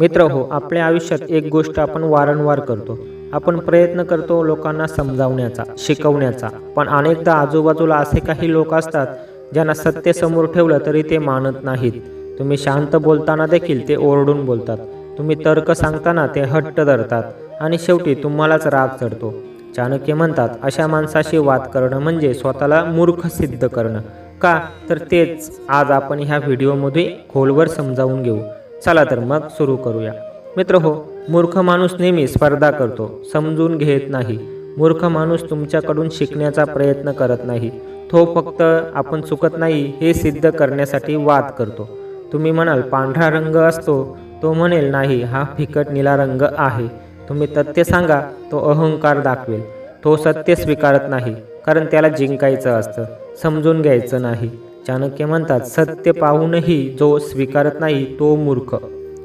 मित्र हो आपल्या आयुष्यात एक गोष्ट आपण वारंवार करतो. आपण प्रयत्न करतो लोकांना समजावण्याचा शिकवण्याचा. पण अनेकदा आजूबाजूला असे काही लोक असतात ज्यांना सत्य समोर ठेवलं तरी ते मानत नाहीत. तुम्ही शांत बोलताना देखील ते ओरडून बोलतात. तुम्ही तर्क सांगताना ते हट्ट धरतात. आणि शेवटी तुम्हालाच राग चढतो. चाणक्य म्हणतात अशा माणसाशी वाद करणं म्हणजे स्वतःला मूर्ख सिद्ध करणं. का? तर तेच आज आपण ह्या व्हिडिओमध्ये खोलवर समजावून घेऊ. चला तर मग सुरू करूया. मित्र हो मूर्ख माणूस नेहमी स्पर्धा करतो समजून घेत नाही. मूर्ख माणूस तुमच्याकडून शिकण्याचा प्रयत्न करत नाही. तो फक्त आपण चुकत नाही हे सिद्ध करण्यासाठी वाद करतो. तुम्ही म्हणाल पांढरा रंग असतो. तो म्हणेल नाही हा फिकट निळा रंग आहे. तुम्ही तथ्य सांगा तो अहंकार दाखवेल. तो सत्य स्वीकारत नाही कारण त्याला जिंकायचं असतं समजून घ्यायचं नाही. चाणक्य म्हणतात सत्य पाहूनही जो स्वीकारत नाही तो मूर्ख.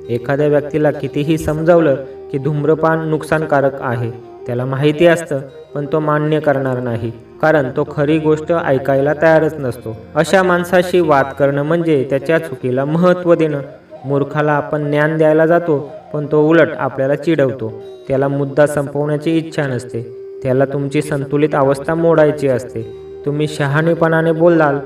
एखाद्या व्यक्तीला कितीही समजावलं की धूम्रपान नुकसानकारक आहे त्याला माहिती असतं पण तो मान्य करणार नाही कारण तो खरी गोष्ट ऐकायला तयारच नसतो. अशा माणसाशी वाद करणं म्हणजे त्याच्या चुकीला महत्त्व देणं. मूर्खाला आपण ज्ञान द्यायला जातो पण तो उलट आपल्याला चिडवतो. त्याला मुद्दा संपवण्याची इच्छा नसते. त्याला तुमची संतुलित अवस्था मोडायची असते. तुम्ही शहाणेपणाने बोलाल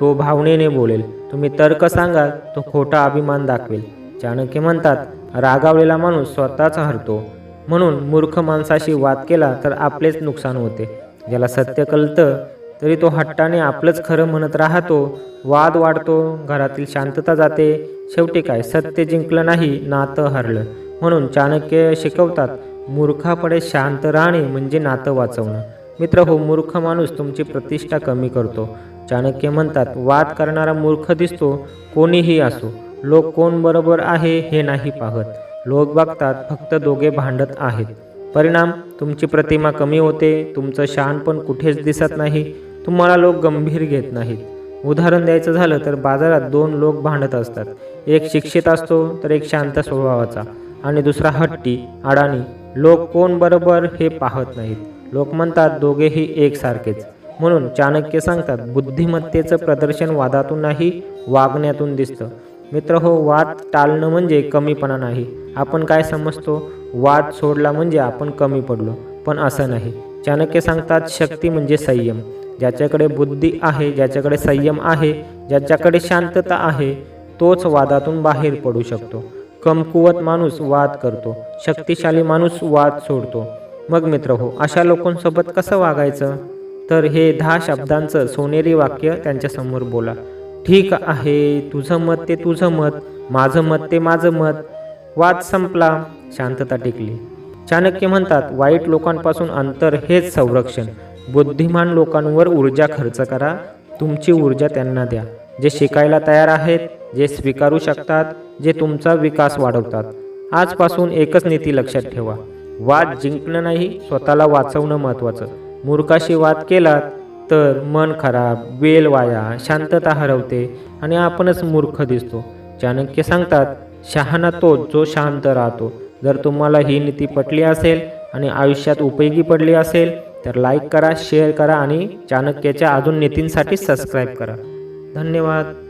तो भावनेने बोलेल तुम्ही तर्क सांगाल तो खोटा अभिमान दाखवेल. चाणक्य म्हणतात रागावलेला माणूस स्वतःच हरतो. म्हणून मूर्ख माणसाशी वाद केला तर आपलेच नुकसान होते. ज्याला सत्य कळतं तरी तो हट्टाने आपलंच खरं म्हणत राहतो. वाद वाढतो घरातील शांतता जाते. शेवटी काय सत्य जिंकलं नाही नातं हरलं. म्हणून चाणक्य शिकवतात मूर्खापडे शांत राहणे म्हणजे नातं वाचवणं. मित्र हो मूर्ख माणूस तुमची प्रतिष्ठा कमी करतो. चाणक्य म्हणतात वाद करणारा मूर्ख दिसतो कोणीही असो. लोक कोण बरोबर आहे हे नाही पाहत. लोक बघतात फक्त दोघे भांडत आहेत. परिणाम तुमची प्रतिमा कमी होते तुमचं शहाणपण कुठेच दिसत नाही तुम्हाला लोक गंभीर घेत नाहीत. उदाहरण द्यायचं झालं तर बाजारात दोन लोक भांडत असतात. एक शिक्षित असतो तर एक शांत स्वभावाचा. आणि दुसरा हट्टी अडाणी. लोक कोण बरोबर हे पाहत नाहीत. लोक म्हणतात दोघेही एकसारखेच. म्हणून चाणक्य सांगतात बुद्धिमत्तेचं प्रदर्शन वादातून नाही वागण्यातून दिसतं. मित्र हो वाद टाळणं म्हणजे कमीपणा नाही. आपण काय समजतो? वाद सोडला म्हणजे आपण कमी पडलो. पण असं नाही. चाणक्य सांगतात शक्ती म्हणजे संयम. ज्याच्याकडे बुद्धी आहे ज्याच्याकडे संयम आहे ज्याच्याकडे शांतता आहे तोच वादातून बाहेर पडू शकतो. कमकुवत माणूस वाद करतो शक्तिशाली माणूस वाद सोडतो. मग मित्र हो अशा लोकांसोबत कसं वागायचं? तर हे दहा शब्दांचं सोनेरी वाक्य त्यांच्यासमोर बोला. ठीक आहे तुझं मत ते तुझं मत माझं मत ते माझं मत. वाद संपला शांतता टिकली. चाणक्य म्हणतात वाईट लोकांपासून अंतर हेच संरक्षण. बुद्धिमान लोकांवर ऊर्जा खर्च करा तुमची ऊर्जा त्यांना द्या. जे शिकायला तयार आहेत जे स्वीकारू शकतात जे तुमचा विकास वाढवतात. आजपासून एकच नीती लक्षात ठेवा. वाद जिंकणं नाही स्वतःला वाचवणं महत्त्वाचं. मूर्खाशी वाद केला तर मन खराब वेल वाया शांतता हरवते आणि आपणच मूर्ख दिसतो. चाणक्य सांगतात शहाणा तो जो शांत राहतो. जर तुम्हाला ही नीती पटली असेल आणि आयुष्यात उपयोगी पडली असेल तर लाईक करा शेअर करा आणि चाणक्याच्या अजून नीतींसाठी सबस्क्राईब करा. धन्यवाद.